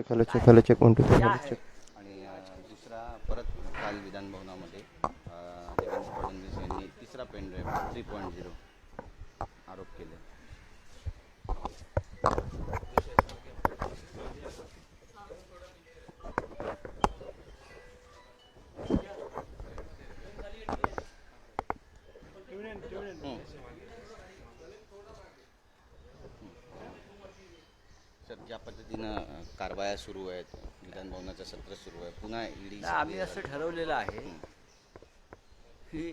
Check hello check hello check one two three hello check आणि अ, दुसरा परत काल विधानभवनामध्ये अ, देवेंद्र फडणवीस यांनी तिसरा pen drive three point zero आरोप केले. ज्या पद्धतीनं कारवाया सुरू आहेत विधानभवनाचं सत्र सुरू आहे पुन्हा ईडी आम्ही असं ठरवलेलं आहे की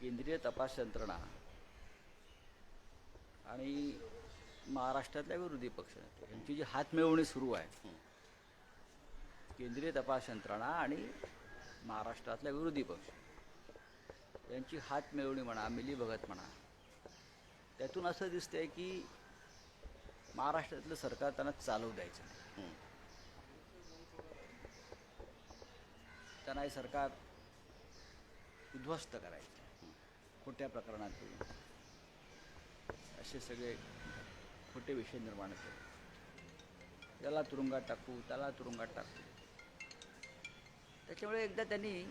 केंद्रीय तपास यंत्रणा आणि महाराष्ट्रातल्या विरोधी पक्ष यांची जी हातमिळवणी सुरू आहे केंद्रीय तपास यंत्रणा आणि महाराष्ट्रातल्या विरोधी पक्ष यांची हातमिळवणी म्हणा मिलीभगत म्हणा त्यातून असं दिसतंय की महाराष्ट्रातलं सरकार त्यांना चालवू द्यायचं. नाही त्यांना हे सरकार उद्ध्वस्त करायचं. खोट्या प्रकरणातून असे सगळे खोटे विषय निर्माण केले. याला तुरुंगात टाकू त्याला तुरुंगात टाकू. त्याच्यामुळे एकदा त्यांनी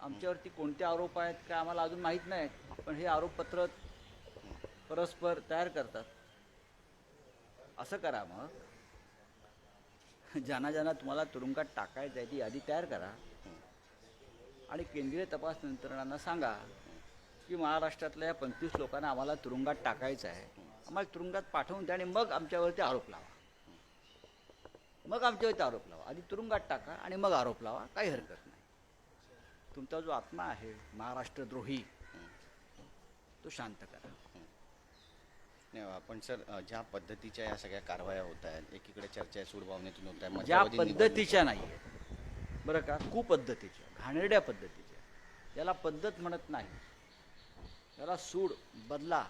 आमच्यावरती कोणते आरोप आहेत का आम्हाला अजून माहीत नाहीत पण हे आरोपपत्र परस्पर तयार करतात. असं करा मग. ज्यांना ज्यांना तुम्हाला तुरुंगात टाकायचं आहे ती यादी तयार करा. आणि केंद्रीय तपास यंत्रणांना सांगा की महाराष्ट्रातल्या या पंचवीस लोकांना आम्हाला तुरुंगात टाकायचं आहे. आम्हाला तुरुंगात पाठवून द्या आणि मग आमच्यावरती आरोप लावा. मग आमच्यावरती आरोप लावा. आधी तुरुंगात टाका आणि मग आरोप लावा. काही हरकत नाही. तुमचा जो आत्मा आहे महाराष्ट्रद्रोही तो शांत करा. नाही पण सर ज्या पद्धतीच्या या सगळ्या कारवाया होत आहेत एकीकडे चर्चा सूडभावनेतून होत आहे ज्या पद्धतीच्या नाही आहेत बरं का? कुपद्धतीच्या घाणेरड्या पद्धतीच्या. याला पद्धत म्हणत नाही. याला सूड बदला.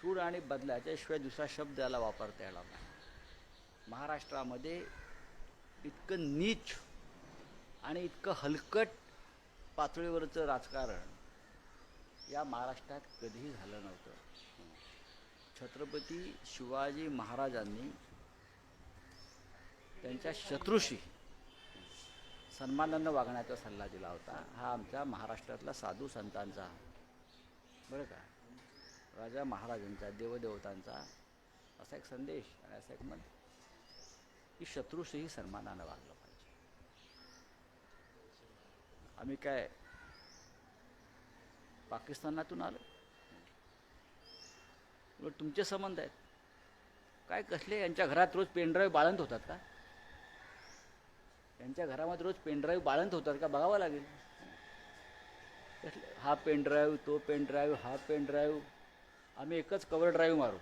सूड आणि बदला याच्याशिवाय दुसरा शब्द याला वापरता येणार नाही. महाराष्ट्रामध्ये इतकं नीच आणि इतकं हलकट पातळीवरचं राजकारण या महाराष्ट्रात कधीही झालं नव्हतं. छत्रपती शिवाजी महाराजांनी त्यांच्या शत्रूशी सन्मानानं वागण्याचा सल्ला दिला होता. हा आमच्या महाराष्ट्रातला साधू संतांचा. बरं का? राजा महाराजांचा देवदेवतांचा असा एक संदेश आणि असा एक मत की शत्रूशीही सन्मानानं वागलं पाहिजे. आम्ही काय पाकिस्तानातून आलं. उलट तुमचे संबंध आहेत. काय कसले यांच्या घरात रोज पेनड्राईव्ह बाळंत होतात का? यांच्या घरामध्ये रोज पेनड्राईव्ह बाळंत होतात का? बघावं लागेल. हा पेनड्राईव्ह तो पेनड्राईव्ह हा पेनड्राईव्ह. आम्ही एकच कवर ड्राईव्ह मारू.